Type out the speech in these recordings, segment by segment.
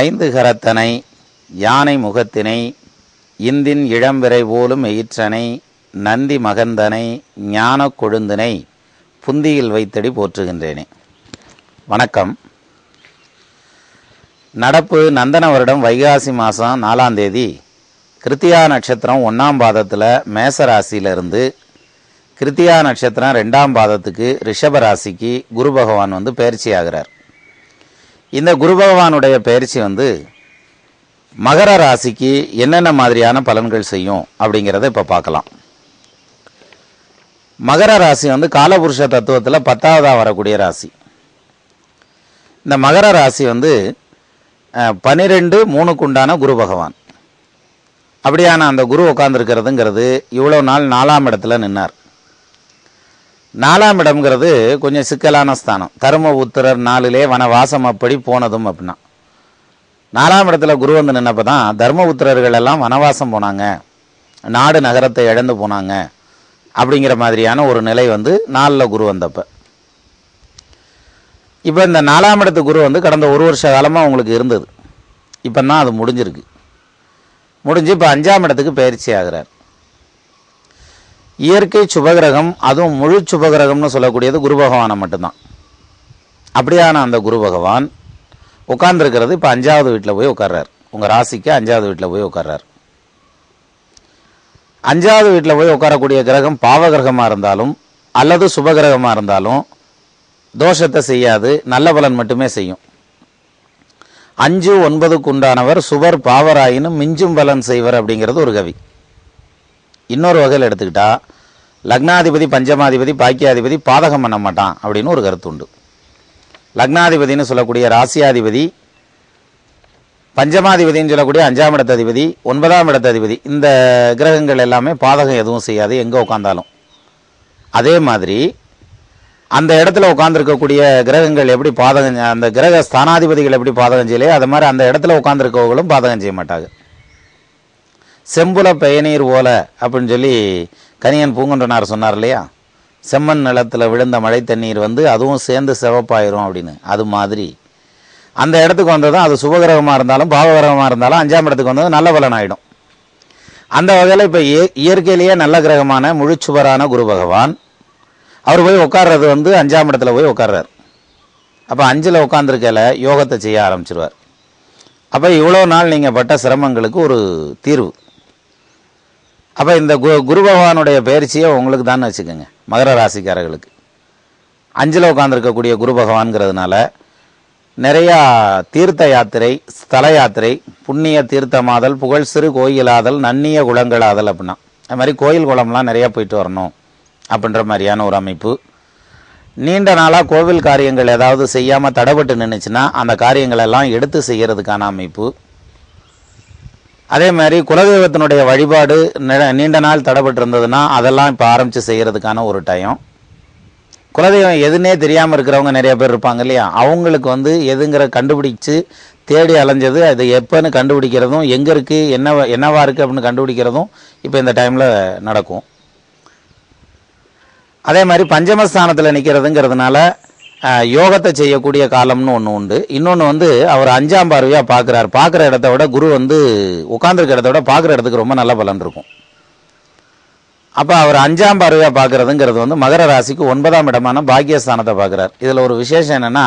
ஐந்து கரத்தனை யானை முகத்தினை இந்தின் இளம்பிறை போலும் எயிற்றனை நந்தி மகந்தனை ஞானக் கொழுந்தினை புந்தியில் வைத்தடி போற்றுகின்றேனே. வணக்கம். நடப்பு நந்தன வருடம் வைகாசி மாதம் நாலாம் தேதி கிருத்தியா நட்சத்திரம் ஒன்றாம் பாதத்தில் மேச ராசியிலிருந்து கிருத்தியா நட்சத்திரம் ரெண்டாம் பாதத்துக்கு ரிஷப ராசிக்கு குரு பகவான் வந்து பயிற்சி ஆகிறார் இந்த குரு பகவானுடைய பயிற்சி வந்து மகர ராசிக்கு என்னென்ன மாதிரியான பலன்கள் செய்யும் அப்படிங்கிறத இப்போ பார்க்கலாம். மகர ராசி வந்து காலபுருஷ தத்துவத்தில் பத்தாவதாக வரக்கூடிய ராசி. இந்த மகர ராசி வந்து பனிரெண்டு மூணுக்கு உண்டான குரு பகவான். அப்படியான அந்த குரு உட்காந்துருக்கிறதுங்கிறது இவ்வளோ நாள் நாலாம் இடத்துல நின்னார். நாலாம் இடம்ங்கிறது கொஞ்சம் சிக்கலான ஸ்தானம். தரும உத்திரர் நாளிலே வனவாசம் அப்படி போனதும் அப்படின்னா. நாலாம் இடத்துல குரு வந்து நின்னப்போ தான் தர்ம உத்திரர்கள் எல்லாம் வனவாசம் போனாங்க. நாடு நகரத்தை இழந்து போனாங்க. அப்படிங்கிற மாதிரியான ஒரு நிலை வந்து நாலில் குரு வந்தப்போ. இப்போ இந்த நாலாம் இடத்து குரு வந்து கடந்த ஒரு வருஷ காலமாக உங்களுக்கு இருந்தது. இப்போ தான் அது முடிஞ்சிருக்கு. முடிஞ்சு இப்போ அஞ்சாம் இடத்துக்கு பயிற்சி ஆகிறார். இயற்கை சுபகிரகம் அதுவும் முழு சுபகிரகம்னு சொல்லக்கூடியது குரு பகவானை மட்டும்தான். அப்படியான அந்த குரு பகவான் உட்கார்ந்துருக்கிறது இப்போ அஞ்சாவது வீட்டில் போய் உட்கார்றார். உங்கள் ராசிக்கு அஞ்சாவது வீட்டில் போய் உட்கார்றார். அஞ்சாவது வீட்டில் போய் உட்காரக்கூடிய கிரகம் பாவகிரகமாக இருந்தாலும் அல்லது சுபகிரகமாக இருந்தாலும் தோஷத்தை செய்யாது நல்ல பலன் மட்டுமே செய்யும். அஞ்சு ஒன்பதுக்கு உண்டானவர் சுவர் பாவராயினும் மிஞ்சும் பலன் செய்வர் அப்படிங்கிறது ஒரு கவி. இன்னொரு வகையில் எடுத்துக்கிட்டா லக்னாதிபதி பஞ்சமாதிபதி பாக்கியாதிபதி பாதகம் பண்ண மாட்டான் அப்படின்னு ஒரு கருத்து உண்டு. லக்னாதிபதினு சொல்லக்கூடிய ராசியாதிபதி பஞ்சமாதிபதினு சொல்லக்கூடிய அஞ்சாம் இடத்ததிபதி ஒன்பதாம் இடத்ததிபதி இந்த கிரகங்கள் எல்லாமே பாதகம் எதுவும் செய்யாது எங்கே உட்காந்தாலும் அதே மாதிரி அந்த இடத்துல உட்காந்துருக்கக்கூடிய கிரகங்கள் எப்படி பாதகம் அந்த கிரக ஸ்தானாதிபதிகள் எப்படி பாதகம் செய்யலையோ அது மாதிரி அந்த இடத்துல உட்காந்துருக்கவங்களும் பாதகம் செய்ய மாட்டாங்க. செம்புல பயனீர் ஓல அப்படின்னு சொல்லி கனியன் பூங்குன்றனார் சொன்னார் இல்லையா? செம்மண் நிலத்தில் விழுந்த மழை தண்ணீர் வந்து அதுவும் சேர்ந்து சிவப்பாயிரும் அப்படின்னு. அது மாதிரி. அந்த இடத்துக்கு வந்ததும் அது சுபகிரகமாக இருந்தாலும் பாவகிரகமாக இருந்தாலும் அஞ்சாம் இடத்துக்கு வந்ததும் நல்ல பலன் ஆகிடும் அந்த வகையில் இப்போ இயற்கையிலேயே நல்ல கிரகமான முழுச்சுவரான குரு பகவான். அவர் போய் உட்கார்றது வந்து அஞ்சாம் இடத்துல போய் உட்கார்றார். அப்போ அஞ்சில் உட்காந்துருக்கையில் யோகத்தை செய்ய ஆரம்பிச்சிருவார். அப்போ இவ்வளோ நாள் நீங்கள் பட்ட சிரமங்களுக்கு ஒரு தீர்வு. அப்போ இந்த கு குரு பகவானுடைய பயிற்சியை உங்களுக்கு தான் வச்சுக்கோங்க மகர ராசிக்காரர்களுக்கு. அஞ்சில் உட்காந்துருக்கக்கூடிய குரு பகவான்கிறதுனால நிறையா தீர்த்த யாத்திரை ஸ்தல யாத்திரை புண்ணிய தீர்த்தமாதல் புகழ் சிறு கோயிலாதல் நன்னிய குளங்களாதல் அப்படின்னா அது மாதிரி கோயில் குளம்லாம் நிறையா போயிட்டு வரணும் அப்படின்ற மாதிரியான ஒரு அமைப்பு. நீண்ட நாளாக கோவில் காரியங்கள் ஏதாவது செய்யாமல் தடைபட்டு நின்றுச்சுன்னா அந்த காரியங்களெல்லாம் எடுத்து செய்கிறதுக்கான அமைப்பு. அதே மாதிரி குலதெய்வத்தினுடைய வழிபாடு நீண்ட நாள் தடைபட்டு இருந்ததுன்னா அதெல்லாம் இப்போ ஆரம்பித்து செய்கிறதுக்கான ஒரு டைம் குலதெய்வம் எதுனே தெரியாமல் இருக்கிறவங்க நிறைய பேர் இருப்பாங்க இல்லையா? அவங்களுக்கு வந்து எதுங்கிற கண்டுபிடிச்சு தேடி அலைஞ்சது அது எப்போன்னு கண்டுபிடிக்கிறதும் எங்கே இருக்குது என்ன என்னவா இருக்குது அப்படின்னு கண்டுபிடிக்கிறதும் இப்போ இந்த டைமில் நடக்கும். அதே மாதிரி பஞ்சமஸ்தானத்தில் நிற்கிறதுங்கிறதுனால யோகத்தை செய்யக்கூடிய காலம்னு ஒன்று உண்டு. இன்னொன்று வந்து அவர் அஞ்சாம் பார்வையாக பார்க்குறாரு பார்க்குற இடத்த விட குரு வந்து உட்காந்துருக்க இடத்த விட பார்க்குற இடத்துக்கு ரொம்ப நல்ல பலன் இருக்கும். அப்போ அவர் அஞ்சாம் பார்வையாக பார்க்குறதுங்கிறது வந்து மகர ராசிக்கு ஒன்பதாம் இடமான பாக்கியஸ்தானத்தை பார்க்குறார் இதில் ஒரு விசேஷம் என்னென்னா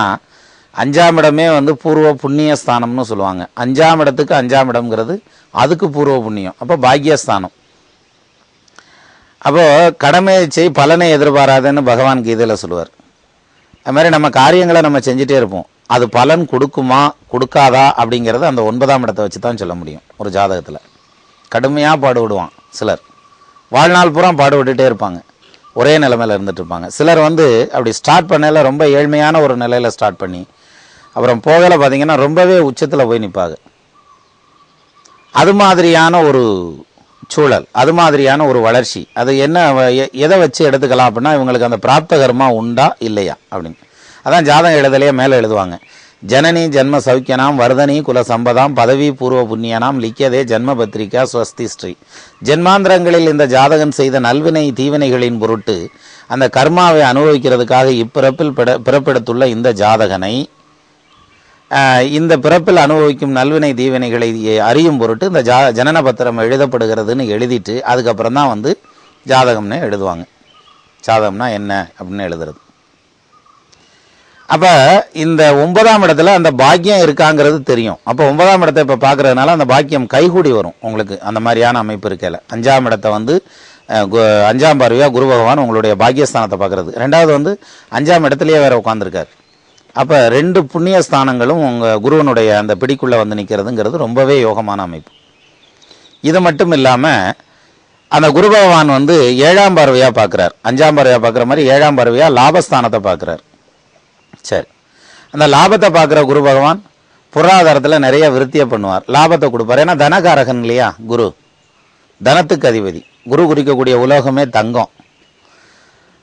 அஞ்சாம் இடமே வந்து பூர்வ புண்ணிய ஸ்தானம்னு சொல்லுவாங்க. அஞ்சாம் இடத்துக்கு அஞ்சாம் இடம்ங்கிறது அதுக்கு பூர்வ புண்ணியம். அப்போ பாக்கியஸ்தானம். அப்போது கடமையை செய் பலனை எதிர்பாராதன்னு பகவான் கீதையில் சொல்லுவார். அது மாதிரி நம்ம காரியங்களை நம்ம செஞ்சுட்டே இருப்போம். அது பலன் கொடுக்குமா கொடுக்காதா அப்படிங்கிறது அந்த ஒன்பதாம் இடத்தை வச்சு தான் சொல்ல முடியும் ஒரு ஜாதகத்தில். கடுமையாக பாடுபடுவான் சிலர். வாழ்நாள் பூரா பாடுபட்டுட்டே இருப்பாங்க. ஒரே நிலைமையில் இருந்துட்டு இருப்பாங்க. சிலர் வந்து அப்படி ஸ்டார்ட் பண்ணல ரொம்ப ஏழ்மையான ஒரு நிலையில் ஸ்டார்ட் பண்ணி அப்புறம் போகலை பார்த்தீங்கன்னா ரொம்பவே உச்சத்தில் போய் நிற்பாங்க அது மாதிரியான ஒரு சூழல். அது மாதிரியான ஒரு வளர்ச்சி. அது என்ன எதை வச்சு எடுத்துக்கலாம் அப்படின்னா இவங்களுக்கு அந்த பிராப்தகரமா உண்டா இல்லையா அப்படின்னு. அதான் ஜாதகம் எழுதலையே மேலே எழுதுவாங்க. ஜனனி ஜென்ம சௌக்கியனாம் வர்தனி குல சம்பதாம் பதவி பூர்வ புண்ணியனாம் லிக்கியதே ஜென்ம பத்திரிகா ஸ்வஸ்தி ஸ்ரீ. ஜென்மாந்திரங்களில் இந்த ஜாதகன் செய்த நல்வினை தீவினைகளின் பொருட்டு அந்த கர்மாவை அனுபவிக்கிறதுக்காக இப்பிறப்பில் பிறப்பெடுத்துள்ள இந்த ஜாதகனை இந்த பிறப்பில் அனுபவிக்கும் நல்வினை தீவினைகளை அறியும் பொருட்டு இந்த ஜா ஜனன பத்திரம் எழுதப்படுகிறதுன்னு எழுதிட்டு அதுக்கப்புறம் தான் வந்து ஜாதகம்னு எழுதுவாங்க. ஜாதகம்னா என்ன அப்படின்னு எழுதுறது. அப்போ இந்த ஒன்பதாம் இடத்துல அந்த பாக்கியம் இருக்காங்கிறது தெரியும். அப்போ ஒன்பதாம் இடத்தை இப்போ பார்க்குறதுனால அந்த பாக்கியம் கைகூடி வரும் உங்களுக்கு. அந்த மாதிரியான அமைப்பு இருக்கையில். அஞ்சாம் இடத்தை வந்து கு- அஞ்சாம் பார்வையா குரு பகவான் உங்களுடைய பாக்கியஸ்தானத்தை பார்க்குறது ரெண்டாவது வந்து அஞ்சாம் இடத்துலையே வேற உட்காந்துருக்காரு அப்போ ரெண்டு புண்ணிய ஸ்தானங்களும் உங்கள் குருவனுடைய அந்த பிடிக்குள்ளே வந்து நிற்கிறதுங்கிறது ரொம்பவே யோகமான அமைப்பு. இது மட்டும் இல்லாமல் அந்த குரு பகவான் வந்து ஏழாம் பார்வையாக பார்க்குறார் அஞ்சாம் பார்வையாக பார்க்குற மாதிரி ஏழாம் பார்வையாக லாபஸ்தானத்தை பார்க்குறார் சரி. அந்த லாபத்தை பார்க்குற குரு பகவான் பொருளாதாரத்தில் நிறைய விருத்தியை பண்ணுவார். லாபத்தை கொடுப்பார். ஏன்னா தனகாரகன் இல்லையா குரு? தனத்துக்கு அதிபதி. குரு குறிக்கக்கூடிய உலோகமே தங்கம்.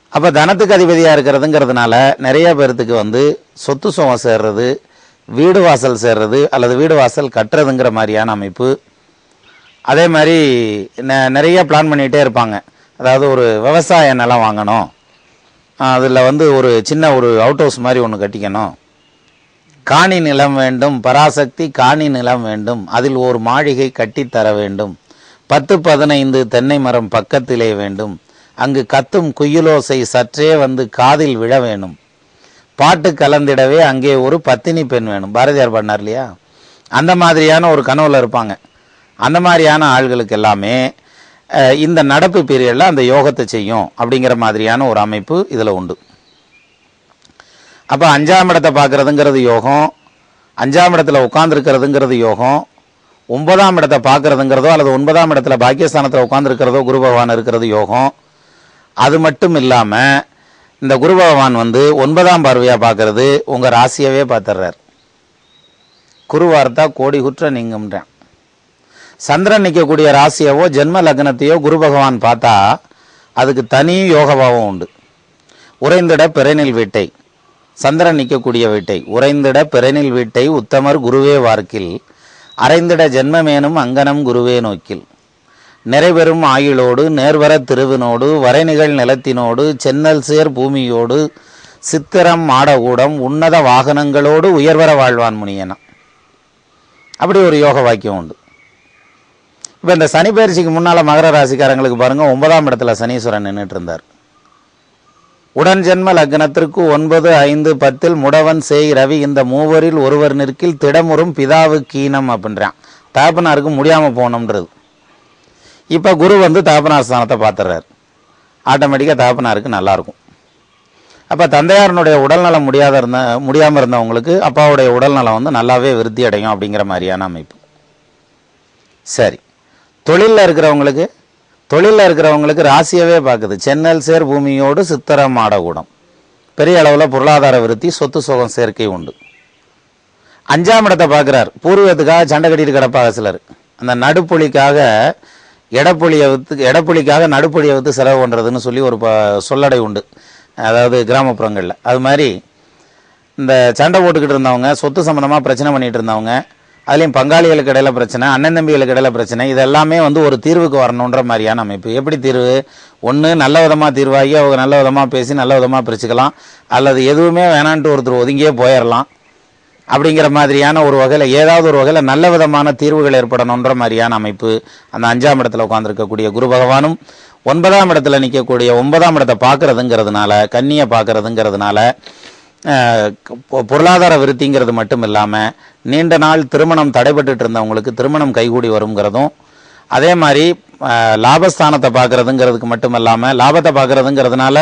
அப்போ தனத்துக்கு அதிபதியாக இருக்கிறதுங்கிறதுனால நிறைய பேர்த்துக்கு வந்து சொத்து சுகம் சேர்றது வீடு வாசல் சேர்றது அல்லது வீடு வாசல் கட்டுறதுங்கிற மாதிரியான அமைப்பு. அதே மாதிரி நெ- நிறைய பிளான் பண்ணிகிட்டே இருப்பாங்க. அதாவது ஒரு விவசாய நிலம் வாங்கணும். அதில் வந்து ஒரு சின்ன ஒரு அவுட் ஹவுஸ் மாதிரி ஒன்று கட்டிக்கணும். காணி நிலம் வேண்டும் பராசக்தி காணி நிலம் வேண்டும் அதில் ஒரு மாளிகை கட்டித்தர வேண்டும். பத்து பதினைந்து தென்னை மரம் பக்கத்திலே வேண்டும். அங்கு கத்தும் குயிலோசை சற்றே வந்து காதில் விழ வேணும். பாட்டு கலந்திடவே அங்கே ஒரு பத்தினி பெண் வேணும். பாரதியார் பண்ணார் இல்லையா? அந்த மாதிரியான ஒரு கனவுல இருப்பாங்க. அந்த மாதிரியான ஆள்களுக்கு எல்லாமே இந்த நடப்பு பீரியடில் அந்த யோகத்தை செய்யும் அப்படிங்கிற மாதிரியான ஒரு அமைப்பு இதில் உண்டு. அப்போ அஞ்சாம் இடத்தை பார்க்குறதுங்கிறது யோகம் அஞ்சாம் இடத்துல உட்காந்துருக்கிறதுங்கிறது யோகம் ஒன்பதாம் இடத்தை பார்க்குறதுங்கிறதோ அல்லது ஒன்பதாம் இடத்துல பாக்கியஸ்தானத்தில் உட்காந்துருக்கிறதோ குரு பகவான் இருக்கிறது யோகம் அது மட்டும் இல்லாமல் இந்த குரு பகவான் வந்து ஒன்பதாம் பார்வையாக பார்க்கறது உங்கள் ராசியவே பார்த்துடுறார் குரு வார்த்தா கோடி குற்ற நீங்கும்ன்றேன். சந்திரன் நிற்கக்கூடிய ராசியவோ ஜென்ம லக்னத்தையோ குரு பகவான் பார்த்தா அதுக்கு தனி யோகபாவம் உண்டு. உறைந்திட பிறனில் வீட்டை. சந்திரன் நிற்கக்கூடிய வீட்டை. உறைந்திட பிறனில் வீட்டை உத்தமர் குருவே வார்க்கில். அரைந்திட ஜென்மமேனும் அங்கனம் குருவே நோக்கில். நிறைவெறும் ஆயுளோடு நேர்வர திருவினோடு வரைநிகழ் நிலத்தினோடு சென்னல் சேர் பூமியோடு சித்திரம் மாடகூடம் உன்னத வாகனங்களோடு உயர்வர வாழ்வான் முனியனா. அப்படி ஒரு யோக வாக்கியம் உண்டு. இப்போ இந்த சனி பயிற்சிக்கு முன்னால் மகர ராசிக்காரங்களுக்கு பாருங்க ஒன்பதாம் இடத்துல சனீஸ்வரன் நின்றுட்டு இருந்தார் உடன் ஜென்ம லக்னத்திற்கு ஒன்பது ஐந்து பத்தில் முடவன் சேய் ரவி இந்த மூவரில் ஒருவர் நிற்கில் திடமுறும் பிதாவு கீனம் அப்படின்றான். தகப்பனாருக்கு முடியாமல் போகணுன்றது இப்போ குரு வந்து தகப்பனார் ஸ்தானத்தை பார்த்துறாரு. ஆட்டோமேட்டிக்காக தகப்பனாருக்கு நல்லாயிருக்கும் அப்போ தந்தையாரனுடைய உடல்நலம் முடியாத இருந்த முடியாமல் இருந்தவங்களுக்கு அப்பாவுடைய உடல்நலம் வந்து நல்லாவே விருத்தி அடையும் அப்படிங்கிற மாதிரியான அமைப்பு. சரி. தொழிலில் இருக்கிறவங்களுக்கு தொழிலில் இருக்கிறவங்களுக்கு ராசியவே பார்க்குது சென்னல் சேர் பூமியோடு சித்திரம் ஆடகூடம் பெரிய அளவில் பொருளாதார விருத்தி சொத்து சுகம் சேர்க்கை உண்டு. அஞ்சாம் இடத்தை பார்க்குறார் பூர்வீகத்துக்காக சண்டை கட்டிட்டு கிடப்பாக சிலர். அந்த நடுப்புலிக்காக எடப்புலியை வித்து எடப்புலிக்காக நடுப்புலியை வித்து செலவு பண்ணுறதுன்னு சொல்லி ஒரு ப சொல்லடை உண்டு. அதாவது கிராமப்புறங்களில். அது மாதிரி இந்த சண்டை போட்டுக்கிட்டு இருந்தவங்க சொத்து சம்மந்தமாக பிரச்சனை பண்ணிகிட்டு இருந்தவங்க அதுலேயும் பங்காளிகளுக்கு இடையில பிரச்சனை அண்ணன் தம்பிகளுக்கு இடையில பிரச்சனை இது எல்லாமே வந்து ஒரு தீர்வுக்கு வரணுன்ற மாதிரியான அமைப்பு. எப்படி தீர்வு? ஒன்று நல்ல விதமாக தீர்வாகி அவங்க நல்ல விதமாக பேசி நல்ல விதமாக பிரிச்சுக்கலாம். அல்லது எதுவுமே வேணான்ட்டு ஒருத்தர் ஒதுங்கியே போயிடலாம் அப்படிங்கிற மாதிரியான ஒரு வகையில் ஏதாவது ஒரு வகையில் நல்ல விதமான தீர்வுகள் ஏற்படணுன்ற மாதிரியான அமைப்பு அந்த அஞ்சாம் இடத்துல உட்காந்துருக்கக்கூடிய குரு பகவானும் ஒன்பதாம் இடத்துல நிற்கக்கூடிய ஒன்பதாம் இடத்தை பார்க்கறதுங்கிறதுனால கன்னியை பார்க்கறதுங்கிறதுனால பொ- பொருளாதார விருத்திங்கிறது மட்டும் இல்லாமல் நீண்ட நாள் திருமணம் தடைபட்டுட்டு இருந்தவங்களுக்கு திருமணம் கைகூடி வருங்கிறதும் அதே மாதிரி லாபஸ்தானத்தை பார்க்கறதுங்கிறதுக்கு மட்டும் இல்லாமல் லாபத்தை பார்க்கறதுங்கிறதுனால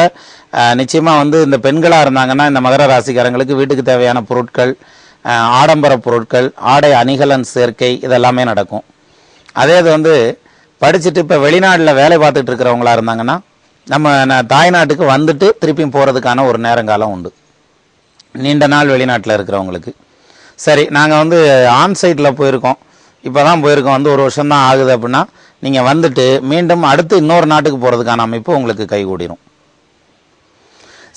நிச்சயமாக வந்து இந்த பெண்களாக இருந்தாங்கன்னா இந்த மகர ராசிக்காரங்களுக்கு வீட்டுக்கு தேவையான பொருட்கள் ஆடம்பர பொருட்கள் ஆடை அணிகலன் சேர்க்கை இதெல்லாமே நடக்கும். அதே இது வந்து படிச்சுட்டு இப்போ வெளிநாட்டில் வேலை பார்த்துட்டு இருக்கிறவங்களா இருந்தாங்கன்னா நம்ம தாய்நாட்டுக்கு வந்துட்டு திருப்பியும் போகிறதுக்கான ஒரு நேரங்காலம் உண்டு. நீண்ட நாள் வெளிநாட்டில் இருக்கிறவங்களுக்கு. சரி நாங்கள் வந்து ஆன் சைட்டில் போயிருக்கோம். இப்போ தான் போயிருக்கோம். வந்து ஒரு வருஷம் தான் ஆகுது அப்படின்னா நீங்கள் வந்துட்டு மீண்டும் அடுத்து இன்னொரு நாட்டுக்கு போகிறதுக்கான அமைப்பு உங்களுக்கு கைகூடிடும்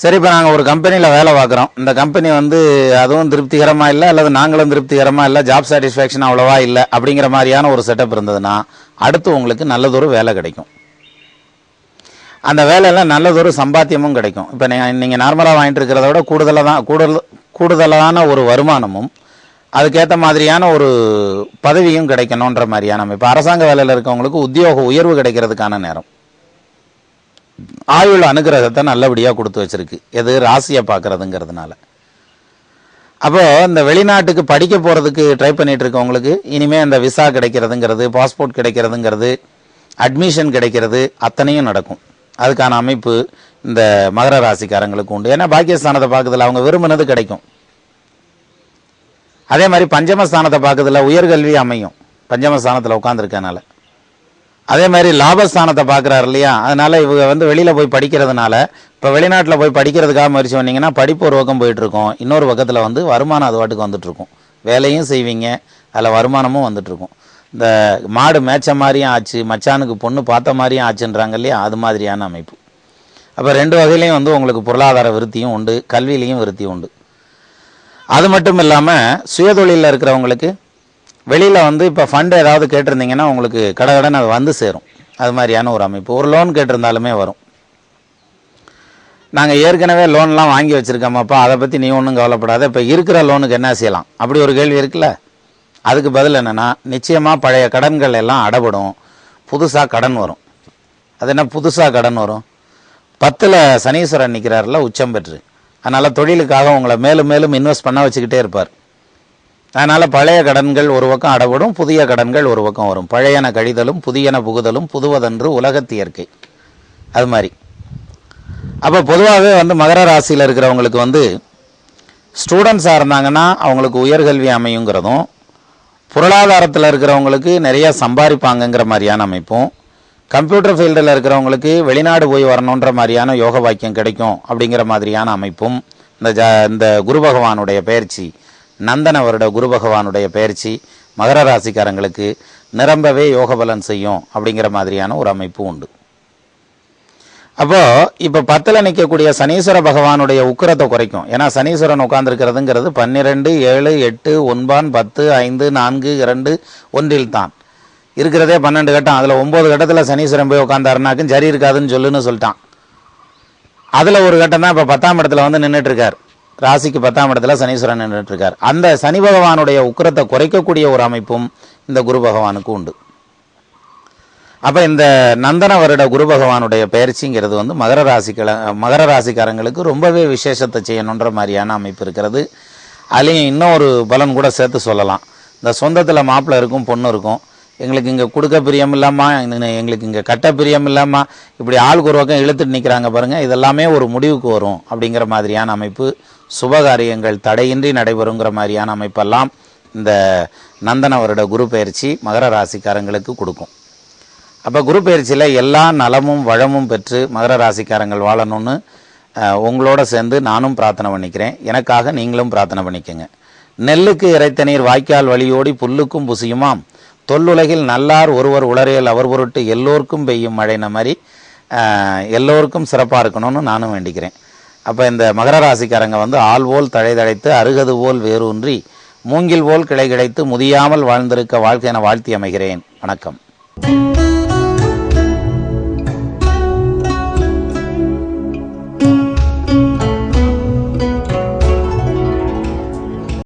சரி இப்போ நாங்கள் ஒரு கம்பெனியில் வேலை பார்க்குறோம். இந்த கம்பெனி வந்து அதுவும் திருப்திகரமாக இல்லை அல்லது நாங்களும் திருப்திகரமாக இல்லை ஜாப் சாட்டிஸ்ஃபேக்ஷன் அவ்வளோவா இல்லை அப்படிங்கிற மாதிரியான ஒரு செட்டப் இருந்ததுன்னா அடுத்து உங்களுக்கு நல்லதொரு வேலை கிடைக்கும். அந்த வேலையில் நல்லதொரு சம்பாத்தியமும் கிடைக்கும். இப்போ நீங்கள் நீங்கள் நார்மலாக வாங்கிட்டு இருக்கிறத விட கூடுதலாக தான் கூடுதல் கூடுதலான ஒரு வருமானமும் அதுக்கேற்ற மாதிரியான ஒரு பதவியும் கிடைக்கணுன்ற மாதிரியான இப்போ அரசாங்க வேலையில் இருக்கவங்களுக்கு உத்தியோக உயர்வு கிடைக்கிறதுக்கான நேரம். ஆயுள் அனுகிரகத்தை நல்லபடியாக கொடுத்து வச்சுருக்கு. எது? ராசியை பார்க்கறதுங்கிறதுனால. அப்போ இந்த வெளிநாட்டுக்கு படிக்க போகிறதுக்கு ட்ரை பண்ணிகிட்டு இருக்கவங்களுக்கு இனிமேல் அந்த விசா கிடைக்கிறதுங்கிறது பாஸ்போர்ட் கிடைக்கிறதுங்கிறது அட்மிஷன் கிடைக்கிறது அத்தனையும் நடக்கும். அதுக்கான அமைப்பு இந்த மகர ராசிக்காரங்களுக்கு உண்டு. ஏன்னா பாக்கியஸ்தானத்தை பார்க்குறதுல அவங்க விரும்பினது கிடைக்கும். அதே மாதிரி பஞ்சமஸ்தானத்தை பார்க்குறதுல உயர்கல்வி அமையும். பஞ்சமஸ்தானத்தில் உட்காந்துருக்கனால அதே மாதிரி லாபஸ்தானத்தை பார்க்குறாரு இல்லையா? அதனால் இவங்க வந்து வெளியில் போய் படிக்கிறதுனால இப்போ வெளிநாட்டில் போய் படிக்கிறதுக்காக முயற்சி பண்ணிங்கன்னா படிப்பு ஒரு பக்கம் போயிட்டுருக்கும். இன்னொரு பக்கத்தில் வந்து வருமானம் அது வாட்டுக்கு வந்துட்டுருக்கும். வேலையும் செய்வீங்க அதில் வருமானமும் வந்துட்டுருக்கும். இந்த மாடு மேய்ச்ச மாதிரியும் ஆச்சு மச்சானுக்கு பொண்ணு பார்த்த மாதிரியும் ஆச்சுன்றாங்க இல்லையா? அது மாதிரியான அமைப்பு. அப்போ ரெண்டு வகையிலையும் வந்து உங்களுக்கு பொருளாதார விருத்தியும் உண்டு கல்வியிலையும் விருத்தியும் உண்டு. அது மட்டும் இல்லாமல் சுயதொழிலில் இருக்கிறவங்களுக்கு வெளியில் வந்து இப்போ ஃபண்டு ஏதாவது கேட்டிருந்தீங்கன்னா உங்களுக்கு கடகடன் அது வந்து சேரும். அது மாதிரியான ஒரு அமைப்பு. ஒரு லோன் கேட்டிருந்தாலுமே வரும். நாங்கள் ஏற்கனவே லோன்லாம் வாங்கி வச்சுருக்கோமாப்பா அதை பற்றி நீ ஒன்றும் கவலைப்படாத. இப்போ இருக்கிற லோனுக்கு என்ன செய்யலாம்? அப்படி ஒரு கேள்வி இருக்குல்ல? அதுக்கு பதில் என்னென்னா நிச்சயமாக பழைய கடன்கள் எல்லாம் அடபடும் புதுசாக கடன் வரும். அது என்ன புதுசாக கடன் வரும்? பத்தில் சனீஸ்வரன் நிற்கிறாருல உச்சம் பெற்று. அதனால் தொழிலுக்காக உங்களை மேலும் மேலும் இன்வெஸ்ட் பண்ண வச்சுக்கிட்டே இருப்பார். அதனால் பழைய கடன்கள் ஒரு பக்கம் அடவிடும் புதிய கடன்கள் ஒரு பக்கம் வரும். பழையன கழிதலும் புதியன புகுதலும் புதுவதன்று உலகத்து இயற்கை. அது மாதிரி. அப்போ பொதுவாகவே வந்து மகர ராசியில் இருக்கிறவங்களுக்கு வந்து ஸ்டூடெண்ட்ஸாக இருந்தாங்கன்னா அவங்களுக்கு உயர்கல்வி அமையுங்கிறதும் பொருளாதாரத்தில் இருக்கிறவங்களுக்கு நிறைய சம்பாதிப்பாங்கங்கிற மாதிரியான அமைப்பும் கம்ப்யூட்டர் ஃபீல்டில் இருக்கிறவங்களுக்கு வெளிநாடு போய் வரணுன்ற மாதிரியான யோக வாக்கியம் கிடைக்கும் அப்படிங்கிற மாதிரியான அமைப்பும் இந்த ஜ இந்த குரு பகவானுடைய பயிற்சி நந்தன வருட குரு பகவானுடைய பயிற்சி மகர ராசிக்காரங்களுக்கு நிரம்பவே யோக பலன் செய்யும் அப்படிங்கிற மாதிரியான ஒரு அமைப்பு உண்டு. அப்போ இப்போ பத்தில் நிற்கக்கூடிய சனீஸ்வர பகவானுடைய உக்கரத்தை குறைக்கும். ஏன்னா சனீஸ்வரன் உட்கார்ந்துருக்கிறதுங்கிறது பன்னிரெண்டு ஏழு எட்டு ஒன்பான் பத்து ஐந்து நான்கு இரண்டு ஒன்றில் தான் இருக்கிறதே பன்னெண்டு கட்டம். அதில் ஒம்பது கட்டத்தில் சனீஸ்வரன் போய் உட்காந்தாருனாக்கும் சரி இருக்காதுன்னு சொல்லுன்னு சொல்லிட்டான். அதில் ஒரு கட்டம் தான் இப்போ பத்தாம் இடத்துல வந்து நின்றுட்டுருக்கார் ராசிக்கு பத்தாம் இடத்துல சனீஸ்வரன் நின்றுட்டு இருக்கார் அந்த சனி பகவானுடைய உக்கிரத்தை குறைக்கக்கூடிய ஒரு அமைப்பும் இந்த குரு பகவானுக்கு உண்டு. அப்போ இந்த நந்தன வருட குரு பகவானுடைய பயிற்சிங்கிறது வந்து மகர ராசிக்கள மகர ராசிக்காரங்களுக்கு ரொம்பவே விசேஷத்தை செய்யணுன்ற மாதிரியான அமைப்பு இருக்கிறது. அதுலேயும் இன்னொரு பலன் கூட சேர்த்து சொல்லலாம். இந்த சொந்தத்தில் மாப்பிள்ளை இருக்கும் பொண்ணு இருக்கும். எங்களுக்கு இங்கே கொடுக்க பிரியம் இல்லாமல் எங்களுக்கு இங்கே கட்ட பிரியம் இல்லாமல் இப்படி ஆளுக்கு ஒரு பக்கம் இழுத்துட்டு நிற்கிறாங்க பாருங்கள் இதெல்லாமே ஒரு முடிவுக்கு வரும் அப்படிங்கிற மாதிரியான அமைப்பு சுபகாரியங்கள் தடையின்றி நடைபெறுங்கிற மாதிரியான அமைப்பெல்லாம் இந்த நந்தன வருட குரு பயிற்சி மகர ராசிக்காரங்களுக்கு கொடுக்கும். அப்போ குரு பயிற்சியில் எல்லா நலமும் வளமும் பெற்று மகர ராசிக்காரங்கள் வாழணும்னு உங்களோட சேர்ந்து நானும் பிரார்த்தனை பண்ணிக்கிறேன். எனக்காக நீங்களும் பிரார்த்தனை பண்ணிக்கோங்க. நெல்லுக்கு இறைத்த நீர் வாய்க்கால் வழியோடி புல்லுக்கும் புசியுமாம். தொல்லுலகில் நல்லார் ஒருவர் உளறியல் அவர் பொருட்டு எல்லோருக்கும் பெய்யும் மழைன மாதிரி எல்லோருக்கும் சிறப்பாக இருக்கணும்னு நானும் வேண்டிக்கிறேன். அப்போ இந்த மகர ராசிக்காரங்க வந்து ஆள் போல் தழை தழைத்து அருகது போல் வேரூன்றி மூங்கில் போல் கிளை கிடைத்து முதியாமல் வாழ்ந்திருக்க வாழ்க்கை என வாழ்த்தி அமைகிறேன். வணக்கம்.